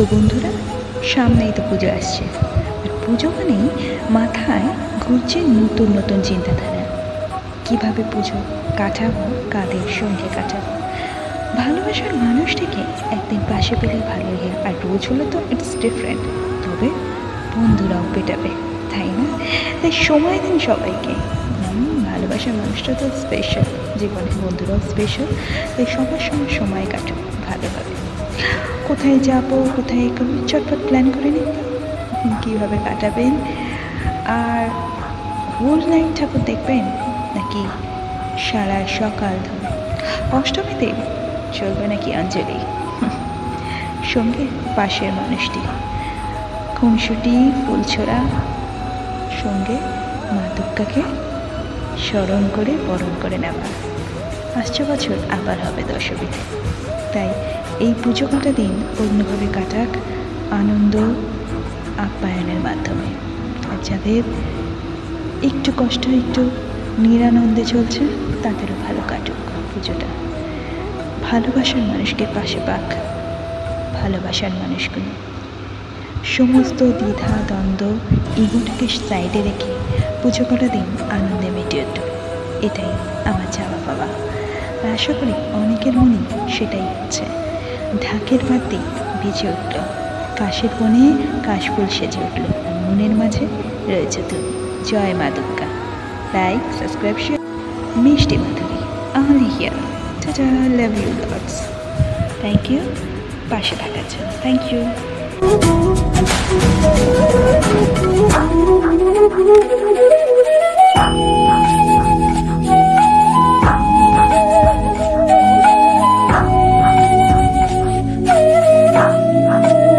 তো বন্ধুরা, সামনেই তো পুজো আসছে। আর পুজো মানেই মাথায় ঘুরছে নতুন নতুন চিন্তাধারা। কীভাবে পুজো কাটাবো, কাদের সঙ্গে কাটাবো? ভালোবাসার মানুষটিকে একদিন পাশে পেলে ভালো লাগে, আর রোজ হলে তো ইটস ডিফারেন্ট তবে বন্ধুরাও পেটাবে, তাই না? তাই সময় দিন সবাইকে। ভালোবাসার মানুষটা তো স্পেশাল জীবনে বন্ধুরাও স্পেশাল তাই সবার সঙ্গে সময় কাটুক ভালোভাবে। কোথায় যাব, কোথায় করব চটপট প্ল্যান করে নিন কীভাবে কাটাবেন? আর হোল নাইট ঠাকুর দেখবেন? নাকি সারা সকাল ধরে? অষ্টমীতে চলবে নাকি অঞ্জলি? সঙ্গে পাশের মানুষটি। খুনসুটি, ফুলছোড়া, সঙ্গে মা দুর্গাকে স্মরণ করে বরণ করে নেওয়া। আসছে বছর আবার হবে দশমীতে। তাই এই পুজো কাটা দিন অন্যভাবে কাটাক আনন্দ আপ্যায়নের মাধ্যমে। আর যাদের একটু কষ্ট, একটু নিরানন্দে চলছে, তাদেরও ভালো কাটুক পুজোটা। ভালোবাসার মানুষকে পাশে পাক ভালোবাসার মানুষগুলো। সমস্ত দ্বিধা, দ্বন্দ্ব ইগোটাকে সাইডে রেখে পুজো করা দিন আনন্দে মেটে উঠবে এটাই আমার চাওয়া পাওয়া আশা করি অনেকের মনে সেটাই হচ্ছে। ঢাকের বাতি বেজে উঠল। কাশের বনে কাশফুল সেজে উঠল। মনের মাঝে রয়েছে তুমি জয় মা Durga. Like subscribe share Mishti Madhuri only here tata love you lots thank you পাশে থাকার জন্য। Thank you.